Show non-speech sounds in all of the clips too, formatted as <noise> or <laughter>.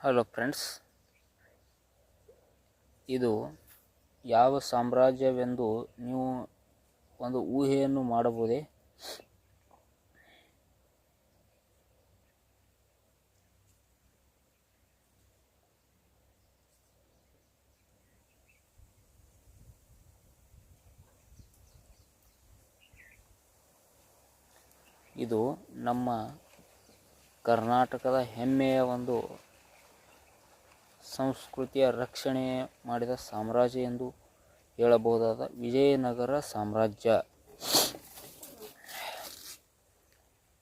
Hello friends ಇದು ಯಾವ ಸಾಮ್ರಾಜ್ಯವೆಂದು ನೀವು ಒಂದು ಊಹೆಯನ್ನು ಮಾಡಬಹುದೇ? ಇದು ನಮ್ಮ ಕರ್ನಾಟಕದ ಹೆಮ್ಮೆಯ ಒಂದು ಸಂಸ್ಕೃತಿಯ ರಕ್ಷಣೆ ಮಾಡಿದ ಸಾಮ್ರಾಜ್ಯ ಎಂದು ಹೇಳಬಹುದಾದ ವಿಜಯನಗರ ಸಾಮ್ರಾಜ್ಯ.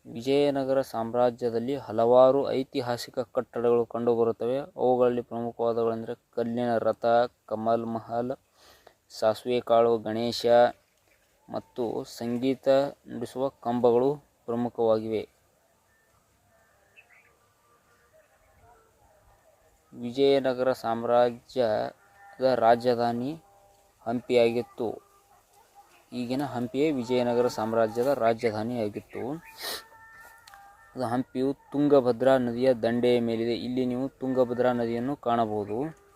ವಿಜಯನಗರ ಸಾಮ್ರಾಜ್ಯದಲ್ಲಿ ಹಲವಾರು ಐತಿಹಾಸಿಕ ಕಟ್ಟಡಗಳು ಕಂಡುಬರುತ್ತವೆ. ಅವುಗಳಲ್ಲಿ ಪ್ರಮುಖವಾದವುಗಳೆಂದರೆ ಕಲ್ಲಿನ ರಥ, ಕಮಲ್ ಮಹಲ್, ಸಾಸಿವೆ ಕಾಳು, ಗಣೇಶ ಮತ್ತು ಸಂಗೀತ ನುಡಿಸುವ ಕಂಬಗಳು ಪ್ರಮುಖವಾಗಿವೆ. ವಿಜಯನಗರ ಸಾಮ್ರಾಜ್ಯದ ರಾಜಧಾನಿ ಹಂಪಿಯಾಗಿತ್ತು. ಈಗಿನ ಹಂಪಿಯೇ ವಿಜಯನಗರ ಸಾಮ್ರಾಜ್ಯದ ರಾಜಧಾನಿಯಾಗಿತ್ತು. ಅದು ಹಂಪಿಯು ತುಂಗಭದ್ರಾ ನದಿಯ ದಂಡೆಯ ಮೇಲಿದೆ. ಇಲ್ಲಿ ನೀವು ತುಂಗಭದ್ರಾ ನದಿಯನ್ನು ಕಾಣಬಹುದು.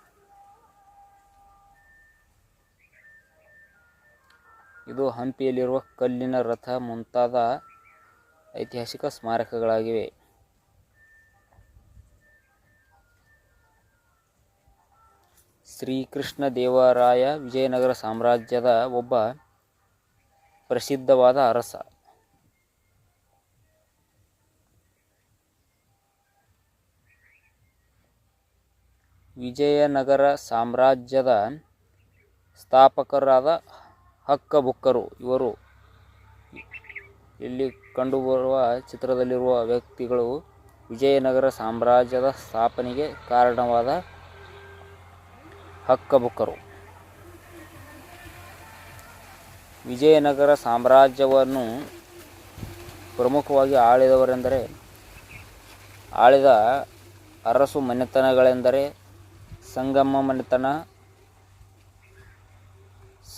ಇದು ಹಂಪಿಯಲ್ಲಿರುವ ಕಲ್ಲಿನ ರಥ ಮುಂತಾದ ಐತಿಹಾಸಿಕ ಸ್ಮಾರಕಗಳಾಗಿವೆ. ಶ್ರೀಕೃಷ್ಣ ದೇವರಾಯ ವಿಜಯನಗರ ಸಾಮ್ರಾಜ್ಯದ ಒಬ್ಬ ಪ್ರಸಿದ್ಧವಾದ ಅರಸ. ವಿಜಯನಗರ ಸಾಮ್ರಾಜ್ಯದ ಸ್ಥಾಪಕರಾದ ಹಕ್ಕ ಬುಕ್ಕರು ಇವರು ಇಲ್ಲಿ ಕಂಡುಬರುವ ಚಿತ್ರದಲ್ಲಿರುವ ವ್ಯಕ್ತಿಗಳು ವಿಜಯನಗರ ಸಾಮ್ರಾಜ್ಯದ ಸ್ಥಾಪನೆಗೆ ಕಾರಣವಾದ ಹಕ್ಕಬುಕ್ಕರು. ವಿಜಯನಗರ ಸಾಮ್ರಾಜ್ಯವನ್ನು ಪ್ರಮುಖವಾಗಿ ಆಳಿದವರೆಂದರೆ, ಆಳಿದ ಅರಸು ಮನೆತನಗಳೆಂದರೆ ಸಂಗಮ್ಮ ಮನೆತನ,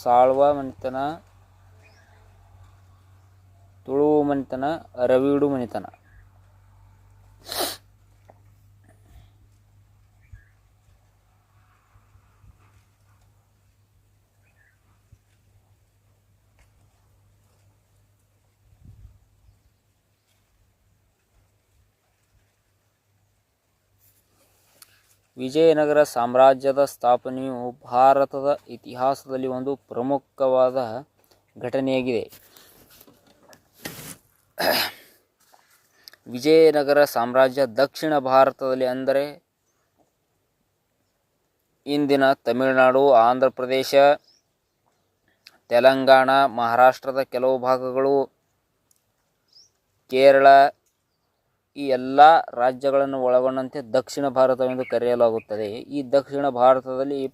ಸಾಳ್ವ ಮನೆತನ, ತುಳುವು ಮನೆತನ ರವಿಡು ಮನೆತನ. ವಿಜಯನಗರ ಸಾಮ್ರಾಜ್ಯದ ಸ್ಥಾಪನೆಯು ಭಾರತದ ಇತಿಹಾಸದಲ್ಲಿ ಒಂದು ಪ್ರಮುಖವಾದ ಘಟನೆಯಾಗಿದೆ. ವಿಜಯನಗರ ಸಾಮ್ರಾಜ್ಯ ದಕ್ಷಿಣ ಭಾರತದಲ್ಲಿ ಅಂದರೆ ಇಂದಿನ ತಮಿಳುನಾಡು, ಆಂಧ್ರ ಪ್ರದೇಶ, ತೆಲಂಗಾಣ, ಮಹಾರಾಷ್ಟ್ರದ ಕೆಲವು ಭಾಗಗಳು, ಕೇರಳ ಈ ಎಲ್ಲ ರಾಜ್ಯಗಳನ್ನು ಒಳಗೊಂಡಂತೆ ದಕ್ಷಿಣ ಭಾರತವೆಂದು ಕರೆಯಲಾಗುತ್ತದೆ. ಈ ದಕ್ಷಿಣ ಭಾರತದಲ್ಲಿ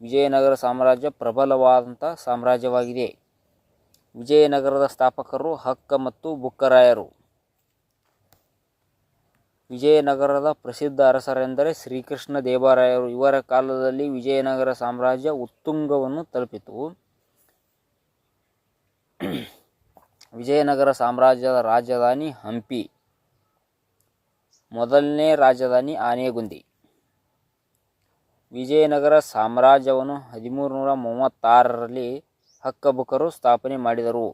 ವಿಜಯನಗರ ಸಾಮ್ರಾಜ್ಯ ಪ್ರಬಲವಾದಂಥ ಸಾಮ್ರಾಜ್ಯವಾಗಿದೆ. ವಿಜಯನಗರದ ಸ್ಥಾಪಕರು ಹಕ್ಕ ಮತ್ತು ಬುಕ್ಕರಾಯರು. ವಿಜಯನಗರದ ಪ್ರಸಿದ್ಧ ಅರಸರೆಂದರೆ ಶ್ರೀಕೃಷ್ಣ ದೇವರಾಯರು. ಇವರ ಕಾಲದಲ್ಲಿ ವಿಜಯನಗರ ಸಾಮ್ರಾಜ್ಯ ಉತ್ತುಂಗವನ್ನು ತಲುಪಿತು. ವಿಜಯನಗರ ಸಾಮ್ರಾಜ್ಯದ ರಾಜಧಾನಿ ಹಂಪಿ. ಮೊದಲನೇ ರಾಜಧಾನಿ ಆನೆಗುಂದಿ. ವಿಜಯನಗರ ಸಾಮ್ರಾಜ್ಯವನ್ನು ಹದಿಮೂರು ನೂರ ಮೂವತ್ತಾರರಲ್ಲಿ ಹಕ್ಕಬುಕರು ಸ್ಥಾಪನೆ ಮಾಡಿದರು.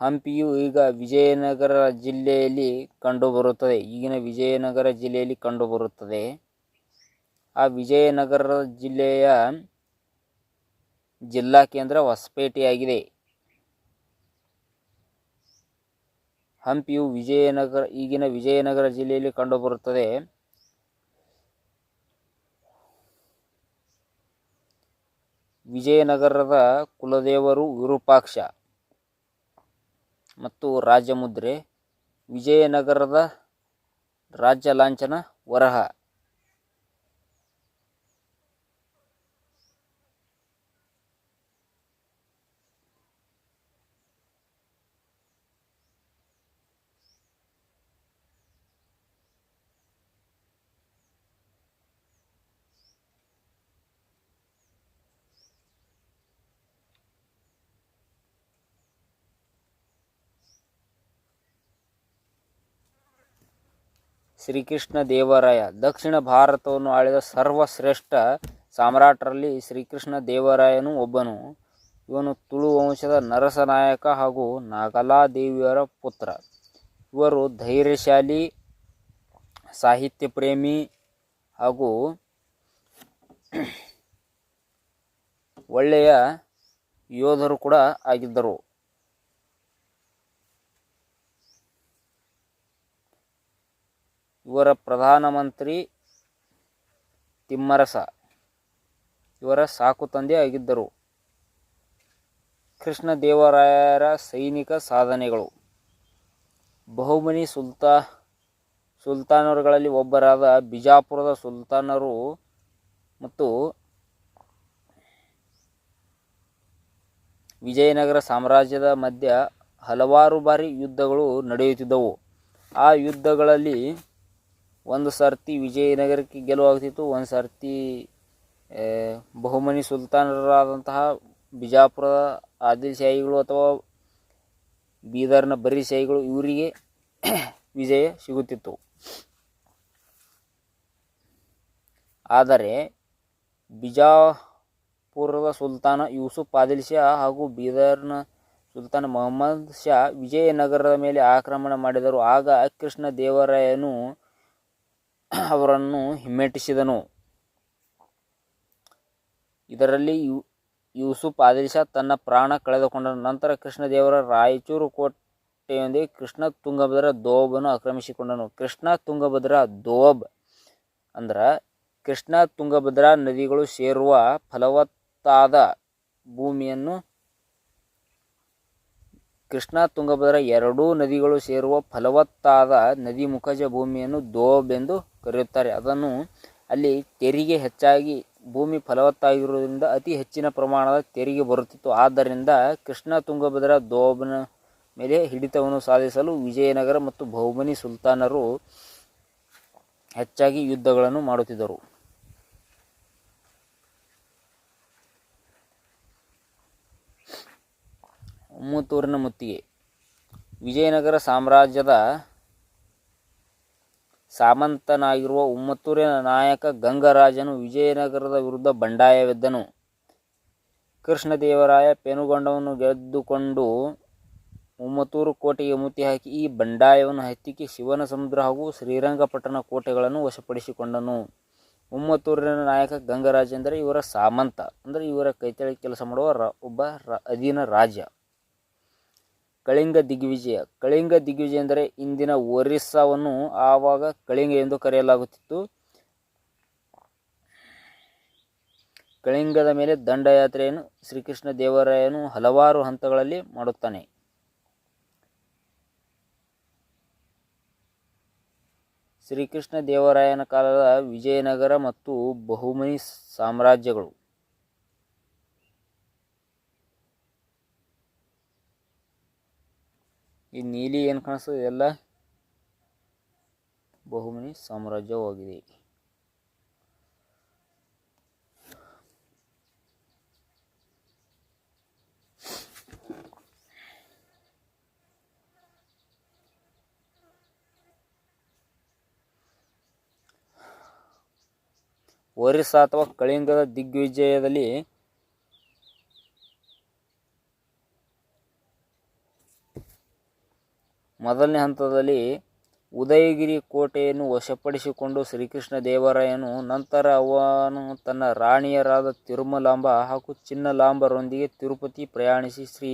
ಹಂಪಿಯು ಈಗ ವಿಜಯನಗರ ಜಿಲ್ಲೆಯಲ್ಲಿ ಕಂಡುಬರುತ್ತದೆ. ಈಗಿನ ವಿಜಯನಗರ ಜಿಲ್ಲೆಯಲ್ಲಿ ಕಂಡುಬರುತ್ತದೆ. ಆ ವಿಜಯನಗರ ಜಿಲ್ಲೆಯ ಜಿಲ್ಲಾ ಕೇಂದ್ರ ಹೊಸಪೇಟೆಯಾಗಿದೆ. ಹಂಪಿಯು ವಿಜಯನಗರ, ಈಗಿನ ವಿಜಯನಗರ ಜಿಲ್ಲೆಯಲ್ಲಿ ಕಂಡುಬರುತ್ತದೆ. ವಿಜಯನಗರದ ಕುಲದೇವರು ವಿರೂಪಾಕ್ಷ ಮತ್ತು ರಾಜಮುದ್ರೆ, ವಿಜಯನಗರದ ರಾಜ್ಯ ಲಾಂಛನ ವರಹ. ಶ್ರೀಕೃಷ್ಣ ದೇವರಾಯ. ದಕ್ಷಿಣ ಭಾರತವನ್ನು ಆಳಿದ ಸರ್ವಶ್ರೇಷ್ಠ ಸಾಮ್ರಾಟರಲ್ಲಿ ಶ್ರೀಕೃಷ್ಣ ದೇವರಾಯನು ಒಬ್ಬನು. ಇವನು ತುಳು ವಂಶದ ನರಸನಾಯಕ ಹಾಗೂ ನಾಗಲಾದೇವಿಯರ ಪುತ್ರ. ಇವರು ಧೈರ್ಯಶಾಲಿ ಸಾಹಿತ್ಯ ಪ್ರೇಮಿ ಹಾಗೂ ಒಳ್ಳೆಯ ಯೋಧರು ಕೂಡ ಆಗಿದ್ದರು. ಇವರ ಪ್ರಧಾನಮಂತ್ರಿ ತಿಮ್ಮರಸ. ಇವರ ಸಾಕು ತಂದೆ ಆಗಿದ್ದರು. ಕೃಷ್ಣದೇವರಾಯರ ಸೈನಿಕ ಸಾಧನೆಗಳು. ಬಹುಮನಿ ಸುಲ್ತಾ, ಸುಲ್ತಾನರುಗಳಲ್ಲಿ ಒಬ್ಬರಾದ ಬಿಜಾಪುರದ ಸುಲ್ತಾನರು ಮತ್ತು ವಿಜಯನಗರ ಸಾಮ್ರಾಜ್ಯದ ಮಧ್ಯ ಹಲವಾರು ಬಾರಿ ಯುದ್ಧಗಳು ನಡೆಯುತ್ತಿದ್ದವು. ಆ ಯುದ್ಧಗಳಲ್ಲಿ ಒಂದು ಸರ್ತಿ ವಿಜಯನಗರಕ್ಕೆ ಗೆಲುವಾಗ್ತಿತ್ತು, ಒಂದು ಸರ್ತಿ ಬಹುಮನಿ ಸುಲ್ತಾನರಾದಂತಹ ಬಿಜಾಪುರದ ಆದಿಲ್ ಶಾಹಿಗಳು ಅಥವಾ ಬೀದರ್ನ ಬರೀ ಶಾಹಿಗಳು ಇವರಿಗೆ <coughs> ವಿಜಯ ಸಿಗುತ್ತಿತ್ತು. ಆದರೆ ಬಿಜಾಪುರದ ಸುಲ್ತಾನ ಯೂಸುಫ್ ಆದಿಲ್ ಶಾ ಹಾಗೂ ಬೀದರ್ನ ಸುಲ್ತಾನ ಮೊಹಮ್ಮದ್ ಶಾ ವಿಜಯನಗರದ ಮೇಲೆ ಆಕ್ರಮಣ ಮಾಡಿದರು. ಆಗ ಕೃಷ್ಣ ದೇವರಾಯನು ಅವರನ್ನು ಹಿಮ್ಮೆಟ್ಟಿಸಿದನು. ಇದರಲ್ಲಿ ಯು, ಯೂಸುಫ್ ಆದಿಲ್ ತನ್ನ ಪ್ರಾಣ ಕಳೆದುಕೊಂಡನು. ನಂತರ ಕೃಷ್ಣದೇವರ ರಾಯಚೂರು ಕೋಟೆಯೊಂದಿಗೆ ಕೃಷ್ಣ ತುಂಗಭದ್ರ ದೋಬನ್ನು ಆಕ್ರಮಿಸಿಕೊಂಡನು. ಕೃಷ್ಣ ತುಂಗಭದ್ರ ದೋಬ್ ಅಂದ್ರೆ ಕೃಷ್ಣ ತುಂಗಭದ್ರಾ ನದಿಗಳು ಸೇರುವ ಫಲವತ್ತಾದ ಭೂಮಿಯನ್ನು ಕೃಷ್ಣ ತುಂಗಭದ್ರಾ ಎರಡೂ ನದಿಗಳು ಸೇರುವ ಫಲವತ್ತಾದ ನದಿ ಮುಖಜ ಭೂಮಿಯನ್ನು ದೋಬ್ ಎಂದು ಕರೆಯುತ್ತಾರೆ. ಅದನ್ನು ಅಲ್ಲಿ ತೆರಿಗೆ ಹೆಚ್ಚಾಗಿ ಭೂಮಿ ಫಲವತ್ತಾಗಿರುವುದರಿಂದ ಅತಿ ಹೆಚ್ಚಿನ ಪ್ರಮಾಣದ ತೆರಿಗೆ ಬರುತ್ತಿತ್ತು. ಆದ್ದರಿಂದ ಕೃಷ್ಣ ತುಂಗಭದ್ರಾ ದೋಬ್ನ ಮೇಲೆ ಹಿಡಿತವನ್ನು ಸಾಧಿಸಲು ವಿಜಯನಗರ ಮತ್ತು ಬಹುಮನಿ ಸುಲ್ತಾನರು ಹೆಚ್ಚಾಗಿ ಯುದ್ಧಗಳನ್ನು ಮಾಡುತ್ತಿದ್ದರು. ಉಮ್ಮತ್ತೂರಿನ ಮುತ್ತಿಗೆ. ವಿಜಯನಗರ ಸಾಮ್ರಾಜ್ಯದ ಸಾಮಂತನಾಗಿರುವ ಉಮ್ಮತ್ತೂರಿನ ನಾಯಕ ಗಂಗರಾಜನು ವಿಜಯನಗರದ ವಿರುದ್ಧ ಬಂಡಾಯವೆದ್ದನು. ಕೃಷ್ಣದೇವರಾಯ ಪೆನುಗೊಂಡವನ್ನು ಗೆದ್ದುಕೊಂಡು ಉಮ್ಮತ್ತೂರು ಕೋಟೆಗೆ ಮುತ್ತಿ ಹಾಕಿ ಈ ಬಂಡಾಯವನ್ನು ಹತ್ತಿಕ್ಕಿ ಶಿವನ ಸಮುದ್ರ ಹಾಗೂ ಶ್ರೀರಂಗಪಟ್ಟಣ ಕೋಟೆಗಳನ್ನು ವಶಪಡಿಸಿಕೊಂಡನು. ಉಮ್ಮತ್ತೂರಿನ ನಾಯಕ ಗಂಗರಾಜ ಅಂದರೆ ಇವರ ಸಾಮಂತ, ಅಂದರೆ ಇವರ ಕೈತಳಿ ಕೆಲಸ ಮಾಡುವ ರ, ಒಬ್ಬ ರ, ಅಧೀನ ರಾಜ್ಯ ಕಳಿಂಗ ದಿಗ್ವಿಜಯ. ಕಳಿಂಗ ದಿಗ್ವಿಜಯ ಅಂದರೆ ಇಂದಿನ ಒರಿಸ್ಸಾವನ್ನು ಆವಾಗ ಕಳಿಂಗ ಎಂದು ಕರೆಯಲಾಗುತ್ತಿತ್ತು. ಕಳಿಂಗದ ಮೇಲೆ ದಂಡಯಾತ್ರೆಯನ್ನು ಶ್ರೀಕೃಷ್ಣ ದೇವರಾಯನು ಹಲವಾರು ಹಂತಗಳಲ್ಲಿ ಮಾಡುತ್ತಾನೆ. ಶ್ರೀಕೃಷ್ಣ ದೇವರಾಯನ ಕಾಲದ ವಿಜಯನಗರ ಮತ್ತು ಬಹುಮನಿ ಸಾಮ್ರಾಜ್ಯಗಳು. ಈ ನೀಲಿ ಏನು ಕಾಣಿಸ್ತದೆ? ಎಲ್ಲ ಬಹುಮನಿ ಸಾಮ್ರಾಜ್ಯವಾಗಿದೆ. ಒರಿಸ್ಸಾ ಅಥವಾ ಕಳಿಂಗದ ದಿಗ್ವಿಜಯದಲ್ಲಿ ಮೊದಲನೇ ಹಂತದಲ್ಲಿ ಉದಯಗಿರಿ ಕೋಟೆಯನ್ನು ವಶಪಡಿಸಿಕೊಂಡು ಶ್ರೀಕೃಷ್ಣ ದೇವರಾಯನು ನಂತರ ಅವನು ತನ್ನ ರಾಣಿಯರಾದ ತಿರುಮಲಾಂಬ ಹಾಗೂ ಚಿನ್ನಲಾಂಬರೊಂದಿಗೆ ತಿರುಪತಿ ಪ್ರಯಾಣಿಸಿ ಶ್ರೀ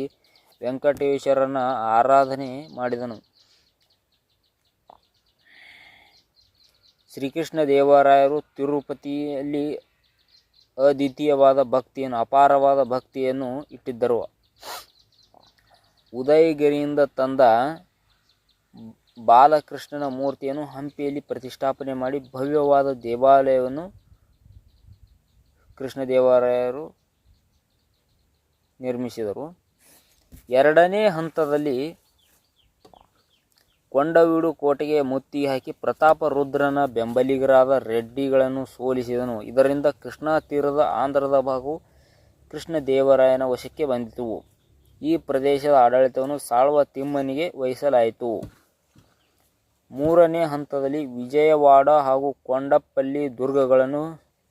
ವೆಂಕಟೇಶ್ವರನ ಆರಾಧನೆ ಮಾಡಿದನು. ಶ್ರೀಕೃಷ್ಣ ದೇವರಾಯರು ತಿರುಪತಿಯಲ್ಲಿ ಅದ್ವಿತೀಯವಾದ ಭಕ್ತಿಯನ್ನು, ಅಪಾರವಾದ ಭಕ್ತಿಯನ್ನು ಇಟ್ಟಿದ್ದರು. ಉದಯಗಿರಿಯಿಂದ ತಂದ ಬಾಲಕೃಷ್ಣನ ಮೂರ್ತಿಯನ್ನು ಹಂಪಿಯಲ್ಲಿ ಪ್ರತಿಷ್ಠಾಪನೆ ಮಾಡಿ ಭವ್ಯವಾದ ದೇವಾಲಯವನ್ನು ಕೃಷ್ಣದೇವರಾಯರು ನಿರ್ಮಿಸಿದರು. ಎರಡನೇ ಹಂತದಲ್ಲಿ ಕೊಂಡವೀಡು ಕೋಟೆಗೆ ಮುತ್ತಿ ಹಾಕಿ ಪ್ರತಾಪ ರುದ್ರನ ಬೆಂಬಲಿಗರಾದ ರೆಡ್ಡಿಗಳನ್ನು ಸೋಲಿಸಿದನು. ಇದರಿಂದ ಕೃಷ್ಣಾ ತೀರದ ಆಂಧ್ರದ ಭಾಗವು ಕೃಷ್ಣದೇವರಾಯನ ವಶಕ್ಕೆ ಬಂದಿತು. ಈ ಪ್ರದೇಶದ ಆಡಳಿತವನ್ನು ಸಾಳ್ವ ತಿಮ್ಮನಿಗೆ ವಹಿಸಲಾಯಿತು. ಮೂರನೇ ಹಂತದಲ್ಲಿ ವಿಜಯವಾಡ ಹಾಗೂ ಕೊಂಡಪ್ಪಲ್ಲಿ ದುರ್ಗಗಳನ್ನು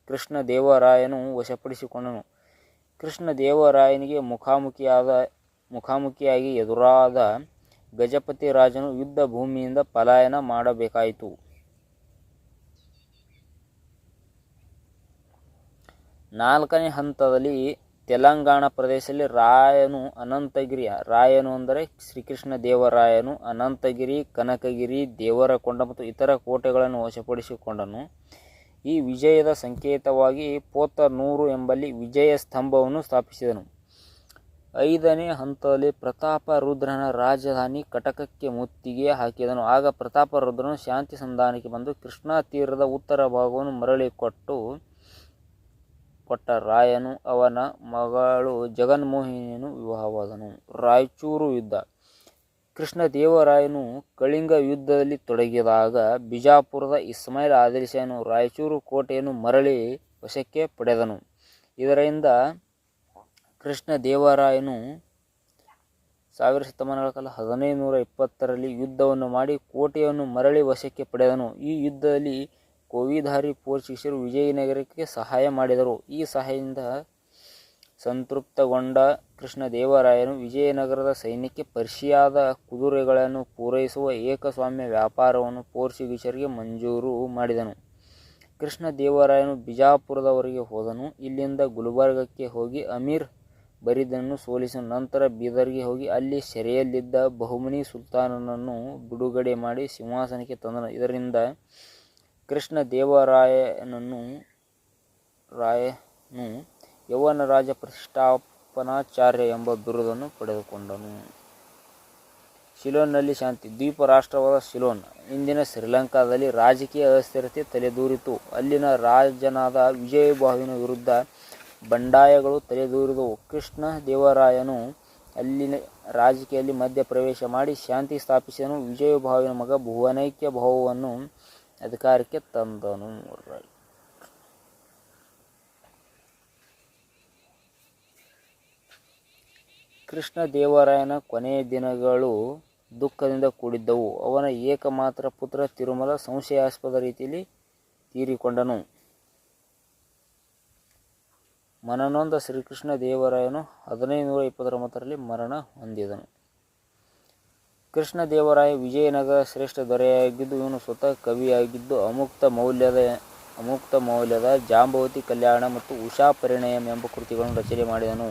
ಕೃಷ್ಣದೇವರಾಯನು ವಶಪಡಿಸಿಕೊಂಡನು. ಕೃಷ್ಣದೇವರಾಯನಿಗೆ ಮುಖಾಮುಖಿಯಾದ, ಮುಖಾಮುಖಿಯಾಗಿ ಎದುರಾದ ಗಜಪತಿ ರಾಜನು ಯುದ್ಧ ಭೂಮಿಯಿಂದ ಪಲಾಯನ ಮಾಡಬೇಕಾಯಿತು. ನಾಲ್ಕನೇ ಹಂತದಲ್ಲಿ ತೆಲಂಗಾಣ ಪ್ರದೇಶದಲ್ಲಿ ರಾಯನು ಅನಂತಗಿರಿ ರಾಯನು ಅಂದರೆ ಶ್ರೀಕೃಷ್ಣ ದೇವರಾಯನು, ಅನಂತಗಿರಿ, ಕನಕಗಿರಿ, ದೇವರಕೊಂಡ ಮತ್ತು ಇತರ ಕೋಟೆಗಳನ್ನು ವಶಪಡಿಸಿಕೊಂಡನು. ಈ ವಿಜಯದ ಸಂಕೇತವಾಗಿ ಪೋತ ನೂರು ಎಂಬಲ್ಲಿ ವಿಜಯ ಸ್ತಂಭವನ್ನು ಸ್ಥಾಪಿಸಿದನು. ಐದನೇ ಹಂತದಲ್ಲಿ ಪ್ರತಾಪರುದ್ರನ ರಾಜಧಾನಿ ಕಟಕಕ್ಕೆ ಮುತ್ತಿಗೆ ಹಾಕಿದನು. ಆಗ ಪ್ರತಾಪರುದ್ರನು ಶಾಂತಿ ಸಂಧಾನಕ್ಕೆ ಬಂದು ಕೃಷ್ಣಾ ತೀರದ ಉತ್ತರ ಭಾಗವನ್ನು ಮರಳಿಕೊಟ್ಟು ಕೊಟ್ಟ ರಾಯನು ಅವನ ಮಗಳು ಜಗನ್ಮೋಹಿನಿಯನ್ನು ವಿವಾಹವಾದನು. ರಾಯಚೂರು ಯುದ್ಧ. ಕೃಷ್ಣದೇವರಾಯನು ಕಳಿಂಗ ಯುದ್ಧದಲ್ಲಿ ತೊಡಗಿದಾಗ ಬಿಜಾಪುರದ ಇಸ್ಮಾಯಿಲ್ ಆದಿಲ್ಶಾಹನು ರಾಯಚೂರು ಕೋಟೆಯನ್ನು ಮರಳಿ ವಶಕ್ಕೆ ಪಡೆದನು. ಇದರಿಂದ ಕೃಷ್ಣದೇವರಾಯನು ಸಾವಿರ ಶತಮಾನಗಳ ಕಾಲ ಹದಿನೈದು ನೂರ ಇಪ್ಪತ್ತರಲ್ಲಿ ಯುದ್ಧವನ್ನು ಮಾಡಿ ಕೋಟೆಯನ್ನು ಮರಳಿ ವಶಕ್ಕೆ ಪಡೆದನು. ಈ ಯುದ್ಧದಲ್ಲಿ ಕೋವಿಧಾರಿ ಪೋರ್ಚುಗೀಸರು ವಿಜಯನಗರಕ್ಕೆ ಸಹಾಯ ಮಾಡಿದರು. ಈ ಸಹಾಯದಿಂದ ಸಂತೃಪ್ತಗೊಂಡ ಕೃಷ್ಣದೇವರಾಯನು ವಿಜಯನಗರದ ಸೈನ್ಯಕ್ಕೆ ಪರ್ಷಿಯಾದ ಕುದುರೆಗಳನ್ನು ಪೂರೈಸುವ ಏಕಸ್ವಾಮ್ಯ ವ್ಯಾಪಾರವನ್ನು ಪೋರ್ಚುಗೀಸರಿಗೆ ಮಂಜೂರು ಮಾಡಿದನು. ಕೃಷ್ಣದೇವರಾಯನು ಬಿಜಾಪುರದವರೆಗೆ ಹೋದನು. ಇಲ್ಲಿಂದ ಗುಲ್ಬರ್ಗಕ್ಕೆ ಹೋಗಿ ಅಮೀರ್ ಬರಿದನ್ನು ಸೋಲಿಸಿದ ನಂತರ ಬೀದರ್ಗೆ ಹೋಗಿ ಅಲ್ಲಿ ಸೆರೆಯಲ್ಲಿದ್ದ ಬಹುಮನಿ ಸುಲ್ತಾನನನ್ನು ಬಿಡುಗಡೆ ಮಾಡಿ ಸಿಂಹಾಸನಕ್ಕೆ ತಂದನು. ಇದರಿಂದ ಕೃಷ್ಣದೇವರಾಯನನ್ನು ರಾಯನು ಯೌವನ ರಾಜ ಪ್ರತಿಷ್ಠಾಪನಾಚಾರ್ಯ ಎಂಬ ಬಿರುದನ್ನು ಪಡೆದುಕೊಂಡನು. ಶಿಲೋನ್ನಲ್ಲಿ ಶಾಂತಿ, ದ್ವೀಪ ರಾಷ್ಟ್ರವಾದ ಶಿಲೋನ್. ಇಂದಿನ ಶ್ರೀಲಂಕಾದಲ್ಲಿ ರಾಜಕೀಯ ಅಸ್ಥಿರತೆ ತಲೆದೂರಿತು. ಅಲ್ಲಿನ ರಾಜನಾದ ವಿಜಯಬಾಹುವಿನ ವಿರುದ್ಧ ಬಂಡಾಯಗಳು ತಲೆದೂರಿದವು. ಕೃಷ್ಣ ದೇವರಾಯನು ಅಲ್ಲಿನ ರಾಜಕೀಯದಲ್ಲಿ ಮಧ್ಯ ಪ್ರವೇಶ ಮಾಡಿ ಶಾಂತಿ ಸ್ಥಾಪಿಸಿದನು. ವಿಜಯಭಾವಿನ ಮಗ ಭುವನೈಕ್ಯ ಭಾವವನ್ನು ಅಧಿಕಾರಕ್ಕೆ ತಂದನು ಕೃಷ್ಣದೇವರಾಯನ ಕೊನೆಯ ದಿನಗಳು ದುಃಖದಿಂದ ಕೂಡಿದ್ದವು. ಅವನ ಏಕಮಾತ್ರ ಪುತ್ರ ತಿರುಮಲ ಸಂಶಯಾಸ್ಪದ ರೀತಿಯಲ್ಲಿ ತೀರಿಕೊಂಡನು. ಮನನೊಂದ ಶ್ರೀಕೃಷ್ಣ ದೇವರಾಯನು ಹದಿನೈದು ನೂರ ಇಪ್ಪತ್ತೊಂಬತ್ತರಲ್ಲಿ ಮರಣ ಹೊಂದಿದನು. ಕೃಷ್ಣದೇವರಾಯ ವಿಜಯನಗರ ಶ್ರೇಷ್ಠ ದೊರೆಯಾಗಿದ್ದು, ಇವನು ಸ್ವತಃ ಕವಿಯಾಗಿದ್ದು, ಅಮುಕ್ತ ಮೌಲ್ಯದ ಅಮುಕ್ತ ಮೌಲ್ಯದ ಜಾಂಬವತಿ ಕಲ್ಯಾಣ ಮತ್ತು ಉಷಾ ಪರಿಣಯಂ ಎಂಬ ಕೃತಿಗಳನ್ನು ರಚನೆ ಮಾಡಿದನು.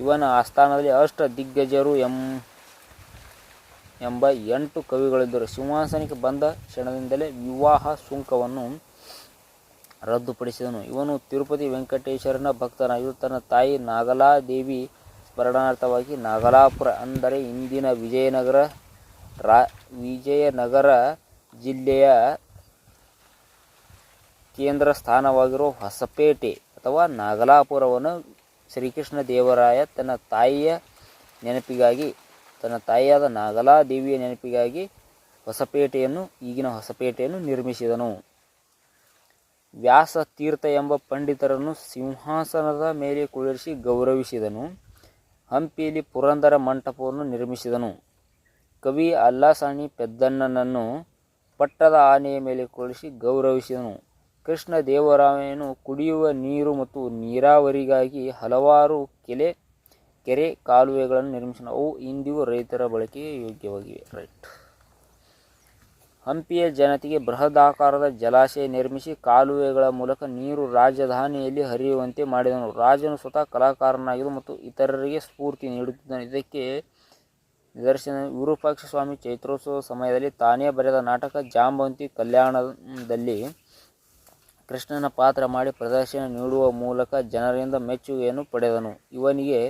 ಇವನ ಆಸ್ಥಾನದಲ್ಲಿ ಅಷ್ಟ ದಿಗ್ಗಜರು ಎಂ, ಎಂಬ ಎಂಟು ಕವಿಗಳಿದ್ದರು. ಸಿಂಹಾಸನಕ್ಕೆ ಬಂದ ಕ್ಷಣದಿಂದಲೇ ವಿವಾಹ ಸುಂಕವನ್ನು ರದ್ದುಪಡಿಸಿದನು. ಇವನು ತಿರುಪತಿ ವೆಂಕಟೇಶ್ವರನ ಭಕ್ತನಾಗಿದ್ದು, ತನ್ನ ತಾಯಿ ನಾಗಲಾದೇವಿ ಸ್ಮರಣಾರ್ಥವಾಗಿ ನಾಗಲಾಪುರ ಅಂದರೆ ಇಂದಿನ ವಿಜಯನಗರ ರಾ, ವಿಜಯನಗರ ಜಿಲ್ಲೆಯ ಕೇಂದ್ರ ಸ್ಥಾನವಾಗಿರುವ ಹೊಸಪೇಟೆ ಅಥವಾ ನಾಗಲಾಪುರವನ್ನು ಶ್ರೀಕೃಷ್ಣ ದೇವರಾಯ ತನ್ನ ತಾಯಿಯ ನೆನಪಿಗಾಗಿ, ತನ್ನ ತಾಯಿಯಾದ ನಾಗಲಾ ದೇವಿಯ ನೆನಪಿಗಾಗಿ ಹೊಸಪೇಟೆಯನ್ನು, ಈಗಿನ ಹೊಸಪೇಟೆಯನ್ನು ನಿರ್ಮಿಸಿದನು. ವ್ಯಾಸ ತೀರ್ಥ ಎಂಬ ಪಂಡಿತರನ್ನು ಸಿಂಹಾಸನದ ಮೇಲೆ ಕುಳ್ಳಿರಿಸಿ ಗೌರವಿಸಿದನು. ಹಂಪಿಯಲ್ಲಿ ಪುರಂದರ ಮಂಟಪವನ್ನು ನಿರ್ಮಿಸಿದನು. ಕವಿ ಅಲ್ಲಾಸಾಣಿ ಪೆದ್ದಣ್ಣನನ್ನು ಪಟ್ಟದ ಆನೆಯ ಮೇಲೆ ಕುಳಿಸಿ ಗೌರವಿಸಿದನು. ಕೃಷ್ಣ ದೇವರಾಯನು ಕುಡಿಯುವ ನೀರು ಮತ್ತು ನೀರಾವರಿಗಾಗಿ ಹಲವಾರು ಕೆಲೆ, ಕೆರೆ, ಕಾಲುವೆಗಳನ್ನು ನಿರ್ಮಿಸಿದನು. ಅವು ಇಂದಿಗೂ ರೈತರ ಬಳಕೆಗೆ ಯೋಗ್ಯವಾಗಿವೆ. ರೈಟ್ ಹಂಪಿಯ ಜನತೆಗೆ ಬೃಹದಾಕಾರದ ಜಲಾಶಯ ನಿರ್ಮಿಸಿ ಕಾಲುವೆಗಳ ಮೂಲಕ ನೀರು ರಾಜಧಾನಿಯಲ್ಲಿ ಹರಿಯುವಂತೆ ಮಾಡಿದನು. ರಾಜನು ಸ್ವತಃ ಕಲಾಕಾರನಾಗಿದ್ದು ಮತ್ತು ಇತರರಿಗೆ ಸ್ಫೂರ್ತಿ ನೀಡುತ್ತಿದ್ದನು. ಇದಕ್ಕೆ ನಿದರ್ಶನ, ವಿರೂಪಾಕ್ಷ ಸ್ವಾಮಿ ಚೈತ್ರೋತ್ಸವ ಸಮಯದಲ್ಲಿ ತಾನೇ ಬರೆದ ನಾಟಕ ಜಾಂಬವಂತಿ ಕಲ್ಯಾಣದಲ್ಲಿ ಕೃಷ್ಣನ ಪಾತ್ರ ಮಾಡಿ ಪ್ರದರ್ಶನ ನೀಡುವ ಮೂಲಕ ಜನರಿಂದ ಮೆಚ್ಚುಗೆಯನ್ನು ಪಡೆದನು. ಇವನಿಗೆ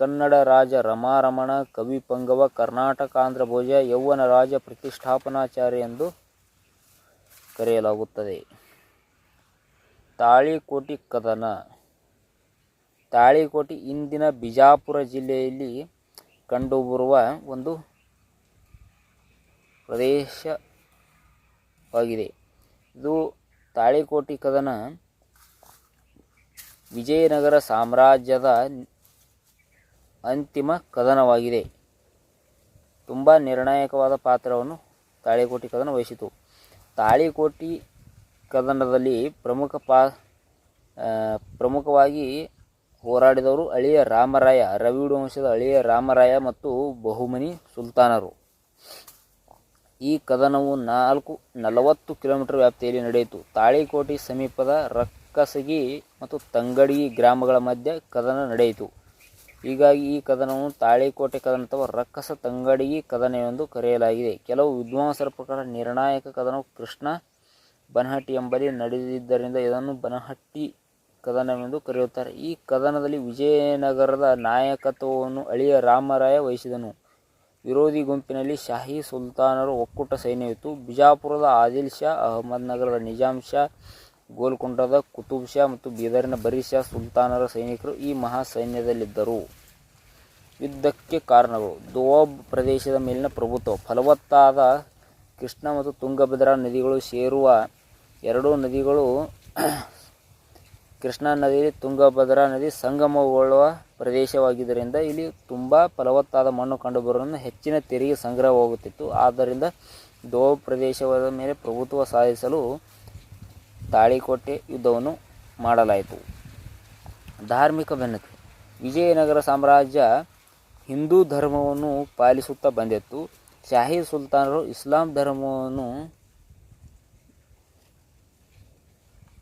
ಕನ್ನಡ ರಾಜ ರಮಾರಮಣ ಕವಿ ಪಂಗವ ಕರ್ನಾಟಕಾಂಧ್ರ ಭೋಜ ಯೌವನ ರಾಜ ಪ್ರತಿಷ್ಠಾಪನಾಚಾರ್ಯ ಎಂದು ಕರೆಯಲಾಗುತ್ತದೆ. ತಾಳಿಕೋಟಿ ಕದನ. ತಾಳಿಕೋಟಿ ಇಂದಿನ ಬಿಜಾಪುರ ಜಿಲ್ಲೆಯಲ್ಲಿ ಕಂಡುಬರುವ ಒಂದು ಪ್ರದೇಶವಾಗಿದೆ. ಇದು ತಾಳಿಕೋಟಿ ಕದನ ವಿಜಯನಗರ ಸಾಮ್ರಾಜ್ಯದ ಅಂತಿಮ ಕದನವಾಗಿದೆ. ತುಂಬ ನಿರ್ಣಾಯಕವಾದ ಪಾತ್ರವನ್ನು ತಾಳಿಕೋಟಿ ಕದನ ವಹಿಸಿತು. ತಾಳಿಕೋಟಿ ಕದನದಲ್ಲಿ ಪ್ರಮುಖ ಪಾ ಪ್ರಮುಖವಾಗಿ ಹೋರಾಡಿದವರು ಅಳಿಯ ರಾಮರಾಯ, ರವಿಡು ವಂಶದ ಅಳಿಯ ರಾಮರಾಯ ಮತ್ತು ಬಹುಮನಿ ಸುಲ್ತಾನರು. ಈ ಕದನವು ನಾಲ್ಕು, ನಲವತ್ತು ಕಿಲೋಮೀಟರ್ ವ್ಯಾಪ್ತಿಯಲ್ಲಿ ನಡೆಯಿತು. ತಾಳಿಕೋಟಿ ಸಮೀಪದ ರಕ್ಕಸಗಿ ಮತ್ತು ತಂಗಡಿ ಗ್ರಾಮಗಳ ಮಧ್ಯೆ ಕದನ ನಡೆಯಿತು. ಹೀಗಾಗಿ ಈ ಕದನವನ್ನು ತಾಳಿಕೋಟೆ ಕದನ ಅಥವಾ ರಕ್ಕಸ ತಂಗಡಿಗಿ ಕದನ ಎಂದು ಕರೆಯಲಾಗಿದೆ. ಕೆಲವು ವಿದ್ವಾಂಸರ ಪ್ರಕಾರ ನಿರ್ಣಾಯಕ ಕದನವು ಕೃಷ್ಣ ಬನಹಟ್ಟಿ ಎಂಬಲ್ಲಿ ನಡೆದಿದ್ದರಿಂದ ಇದನ್ನು ಬನಹಟ್ಟಿ ಕದನವೆಂದು ಕರೆಯುತ್ತಾರೆ. ಈ ಕದನದಲ್ಲಿ ವಿಜಯನಗರದ ನಾಯಕತ್ವವನ್ನು ಅಳಿಯ ರಾಮರಾಯ ವಹಿಸಿದನು. ವಿರೋಧಿ ಗುಂಪಿನಲ್ಲಿ ಶಾಹಿ ಸುಲ್ತಾನರು ಒಕ್ಕೂಟ ಸೈನ್ಯವಿತ್ತು. ಬಿಜಾಪುರದ ಆದಿಲ್ ಶಾ ಅಹಮದ್ನಗರದ ನಿಜಾಂ ಶಾ ಗೋಲ್ಕೊಂಡದ ಕುತುಬ್ ಶಾ ಮತ್ತು ಬೀದರಿನ ಬರಿ ಶಾ ಸುಲ್ತಾನರ ಸೈನಿಕರು ಈ ಮಹಾ ಸೈನ್ಯದಲ್ಲಿದ್ದರು ಯುದ್ಧಕ್ಕೆ ಕಾರಣಗಳು ದೋಬ್ ಪ್ರದೇಶದ ಮೇಲಿನ ಪ್ರಭುತ್ವ. ಫಲವತ್ತಾದ ಕೃಷ್ಣ ಮತ್ತು ತುಂಗಭದ್ರಾ ನದಿಗಳು ಸೇರುವ ಎರಡೂ ನದಿಗಳು ಕೃಷ್ಣಾ ನದಿ ತುಂಗಭದ್ರಾ ನದಿ ಸಂಗಮಗೊಳ್ಳುವ ಪ್ರದೇಶವಾಗಿದ್ದರಿಂದ ಇಲ್ಲಿ ತುಂಬ ಫಲವತ್ತಾದ ಮಣ್ಣು ಕಂಡುಬರುವುದರಿಂದ ಹೆಚ್ಚಿನ ತೆರಿಗೆ ಸಂಗ್ರಹವಾಗುತ್ತಿತ್ತು. ಆದ್ದರಿಂದ ದೋಬ್ ಪ್ರದೇಶದ ಮೇಲೆ ಪ್ರಭುತ್ವ ಸಾಧಿಸಲು ತಾಳಿಕೋಟೆ ಯುದ್ಧವನ್ನು ಮಾಡಲಾಯಿತು. ಧಾರ್ಮಿಕ ಭಿನ್ನತೆ ವಿಜಯನಗರ ಸಾಮ್ರಾಜ್ಯ ಹಿಂದೂ ಧರ್ಮವನ್ನು ಪಾಲಿಸುತ್ತಾ ಬಂದಿತ್ತು. ಶಾಹಿ ಸುಲ್ತಾನರು ಇಸ್ಲಾಂ ಧರ್ಮವನ್ನು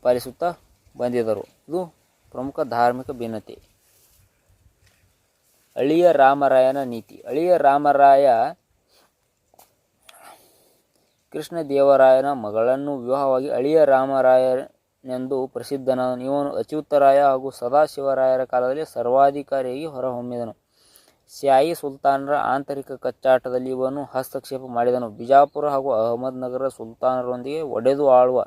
ಪಾಲಿಸುತ್ತಾ ಬಂದಿದ್ದರು. ಇದು ಪ್ರಮುಖ ಧಾರ್ಮಿಕ ಭಿನ್ನತೆ ಅಳಿಯ ರಾಮರಾಯನ ನೀತಿ. ಅಳಿಯ ರಾಮರಾಯ ಕೃಷ್ಣ ದೇವರಾಯನ ಮಗಳನ್ನು ವಿವಾಹವಾಗಿ ಅಳಿಯ ರಾಮರಾಯನೆಂದು ಪ್ರಸಿದ್ಧನ. ಇವನು ಅಚ್ಯುತರಾಯ ಹಾಗೂ ಸದಾಶಿವರಾಯರ ಕಾಲದಲ್ಲಿ ಸರ್ವಾಧಿಕಾರಿಯಾಗಿ ಹೊರಹೊಮ್ಮಿದನು. ಶಾಯಿ ಸುಲ್ತಾನರ ಆಂತರಿಕ ಕಚ್ಚಾಟದಲ್ಲಿ ಇವನು ಹಸ್ತಕ್ಷೇಪ ಮಾಡಿದನು. ಬಿಜಾಪುರ ಹಾಗೂ ಅಹಮದ್ನಗರ ಸುಲ್ತಾನರೊಂದಿಗೆ ಒಡೆದು ಆಳುವ